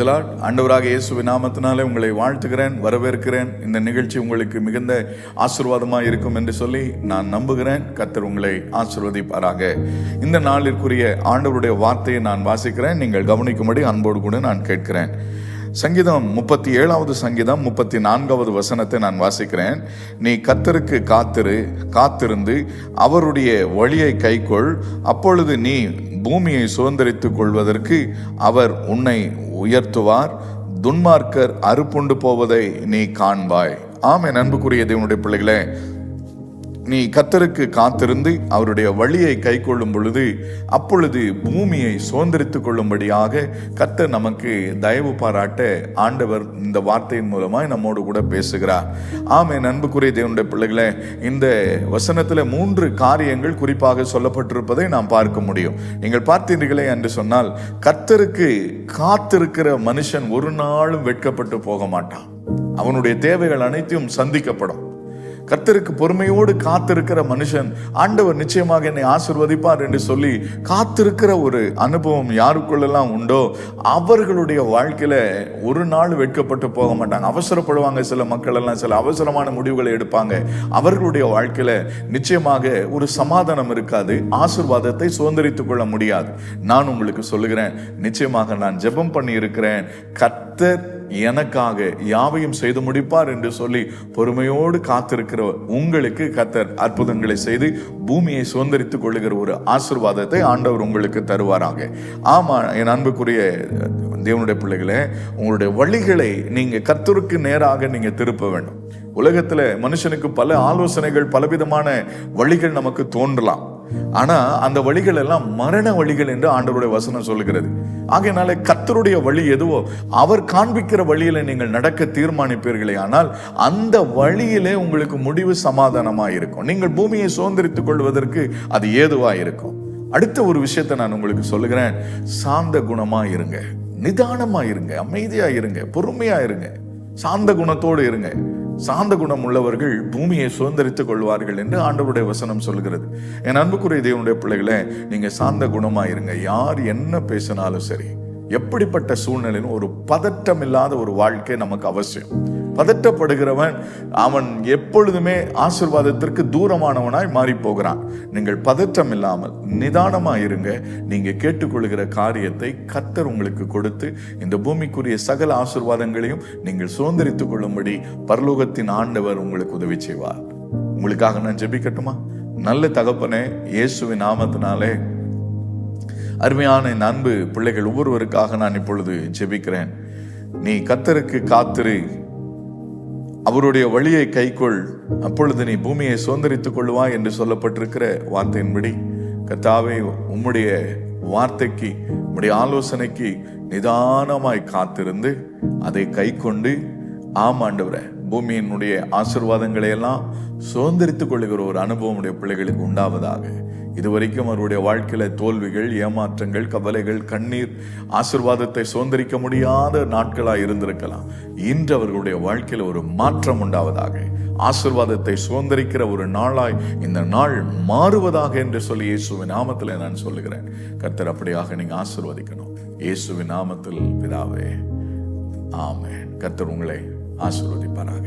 ஆண்டவராக இயேசுவின் நாமத்தினாலே உங்களை வாழ்த்துகிறேன் வரவேற்கிறேன். இந்த நிகழ்ச்சி உங்களுக்கு மிகுந்த ஆசிர்வாதமாக இருக்கும் என்று சொல்லி நான் நம்புகிறேன். கத்தர் உங்களை ஆசிர்வதிப்பாராக. இந்த நாளிற்குரிய ஆண்டவருடைய வார்த்தையை நான் வாசிக்கிறேன். நீங்கள் கவனிக்கும்படி அன்போடு கூட நான் கேட்கிறேன். சங்கீதம் முப்பத்தி ஏழாவது சங்கீதம் முப்பத்தி நான்காவது வசனத்தை நான் வாசிக்கிறேன். நீ கத்தருக்கு காத்திரு காத்திருந்து அவருடைய வழியை கைக்கொள். அப்பொழுது நீ பூமியை சுதந்திரித்துக் கொள்வதற்கு அவர் உன்னை உயர்த்துவார். துன்மார்க்கர் அறுப்புண்டு போவதை நீ காண்பாய். ஆமே அன்புக்குரிய தேவனுடைய பிள்ளைகளே நீ கத்தருக்கு காத்திருந்து அவருடைய வழியை கை கொள்ளும் பொழுது அப்பொழுது பூமியை சுதந்திரித்துக் கொள்ளும்படியாக கத்தர் நமக்கு தயவு பாராட்ட ஆண்டவர் இந்த வார்த்தையின் மூலமாக நம்மோடு கூட பேசுகிறார். ஆமே நண்புக்குரிய தேவனுடைய பிள்ளைகளே இந்த வசனத்துல மூன்று காரியங்கள் குறிப்பாக சொல்லப்பட்டிருப்பதை நாம் பார்க்க முடியும். நீங்கள் பார்த்தீர்களே என்று சொன்னால் கத்தருக்கு காத்திருக்கிற மனுஷன் ஒரு நாளும் வெட்கப்பட்டு போக மாட்டான். அவனுடைய தேவைகள் அனைத்தையும் சந்திக்கப்படும். கர்த்தருக்கு பொறுமையோடு காத்திருக்கிற மனுஷன் ஆண்டவர் நிச்சயமாக என்னை ஆசிர்வதிப்பார் என்று சொல்லி காத்திருக்கிற ஒரு அனுபவம் யாருக்குள்ளெல்லாம் உண்டோ அவர்களுடைய வாழ்க்கையில ஒரு நாள் வெட்கப்பட்டு போக மாட்டாங்க. அவசரப்படுவாங்க சில மக்கள் எல்லாம் சில அவசரமான முடிவுகளை எடுப்பாங்க. அவர்களுடைய வாழ்க்கையில நிச்சயமாக ஒரு சமாதானம் இருக்காது. ஆசிர்வாதத்தை சுதந்திரித்துக் கொள்ள முடியாது. நான் உங்களுக்கு சொல்லுகிறேன் நிச்சயமாக நான் ஜெபம் பண்ணி இருக்கிறேன் கர்த்தர் எனக்காக யாவையும் செய்து முடிப்பார் என்று சொல்லி பொறுமையோடு காத்திருக்கிற உங்களுக்கு கத்தர் அற்புதங்களை செய்து பூமியை சுதந்திரித்துக் கொள்ளுகிற ஒரு ஆசிர்வாதத்தை ஆண்டவர் உங்களுக்கு தருவாராக. ஆமா என் அன்புக்குரிய தேவனுடைய பிள்ளைகளே உங்களுடைய வழிகளை நீங்க கத்தருக்கு நேராக நீங்க திருப்ப வேண்டும். உலகத்துல மனுஷனுக்கு பல ஆலோசனைகள் பலவிதமான வழிகள் நமக்கு தோன்றலாம். ஆனா அந்த வழிகள் எல்லாம் மரண வழிகள் என்று ஆண்டவருடைய வசனம் சொல்லுகிறது. ஆகையினால கத்தருடைய வழி எதுவோ அவர் காண்பிக்கிற வழியில நீங்கள் நடக்க தீர்மானிப்பீர்களே ஆனால் அந்த வழியிலே உங்களுக்கு முடிவு சமாதானமா இருக்கும் நீங்கள் பூமியை சுதந்திரித்துக் கொள்வதற்கு அது ஏதுவா இருக்கும் அடுத்த ஒரு விஷயத்தை நான் உங்களுக்கு சொல்லுகிறேன். சாந்த குணமா இருங்க நிதானமா இருங்க அமைதியா இருங்க பொறுமையா இருங்க சாந்த குணத்தோடு இருங்க. சாந்த குணம் உள்ளவர்கள் பூமியை சுதந்திரித்துக் கொள்வார்கள் என்று ஆண்டவருடைய வசனம் சொல்கிறது என் அன்புக்குரிய தேவனுடைய பிள்ளைகளே நீங்க சாந்த குணமாயிருங்க. யார் என்ன பேசினாலும் சரி எப்படிப்பட்ட சூழ்நிலையும் ஒரு பதட்டம் இல்லாத ஒரு வாழ்க்கை நமக்கு அவசியம். பதட்டப்படுகிறவன் அவன் எப்பொழுதுமே ஆசிர்வாதத்திற்கு தூரமானவனாய் மாறி போகிறான் நீங்கள் பதற்றம் இல்லாமல் நிதானமா இருங்க. நீங்க கேட்டுக்கொள்கிற காரியத்தை கத்தர் உங்களுக்கு கொடுத்து இந்த பூமிக்குரிய சகல ஆசிர்வாதங்களையும் நீங்கள் சுதந்திரித்துக் கொள்ளும்படி பரலோகத்தின் ஆண்டவர் உங்களுக்கு உதவி செய்வார். உங்களுக்காக நான் ஜெபிக்கட்டுமா? நல்ல தகப்பனே இயேசுவின் நாமத்தினாலே. அருமையான என் அன்பு பிள்ளைகள் ஒவ்வொருவருக்காக நான் இப்பொழுது ஜெபிக்கிறேன். நீ கத்தருக்கு காத்திரு. அவருடைய வழியை கைக்கொள். அப்பொழுது நீ பூமியை சுதந்திரித்துக் கொள்வாய் என்று சொல்லப்பட்டிருக்கிற வார்த்தையின்படி கத்தாவே உம்முடைய வார்த்தைக்கு உம்முடைய ஆலோசனைக்கு நிதானமாய் காத்திருந்து அதை கை கொண்டு ஆமாண்டவரை பூமியினுடைய ஆசிர்வாதங்களை எல்லாம் சுதந்திரித்துக் கொள்ளுகிற ஒரு அனுபவம் உடைய பிள்ளைகளுக்கு உண்டாவதாக. இதுவரைக்கும் அவருடைய வாழ்க்கையில தோல்விகள் ஏமாற்றங்கள் கவலைகள் கண்ணீர் ஆசிர்வாதத்தை சுதந்திரிக்க முடியாத நாட்களாக இருந்திருக்கலாம். இன்று அவர்களுடைய வாழ்க்கையில ஒரு மாற்றம் உண்டாவதாக. ஆசிர்வாதத்தை சுதந்திரிக்கிற ஒரு நாளாய் இந்த நாள் மாறுவதாக என்று சொல்லி இயேசுவின் நாமத்தில் நான் சொல்லுகிறேன். கர்த்தர் அப்படியாக நீங்க ஆசிர்வதிக்கணும். இயேசுவின் நாமத்தில் பிதாவே ஆமே கர்த்தர் உங்களை ஆசிர்வதிப்பாராக.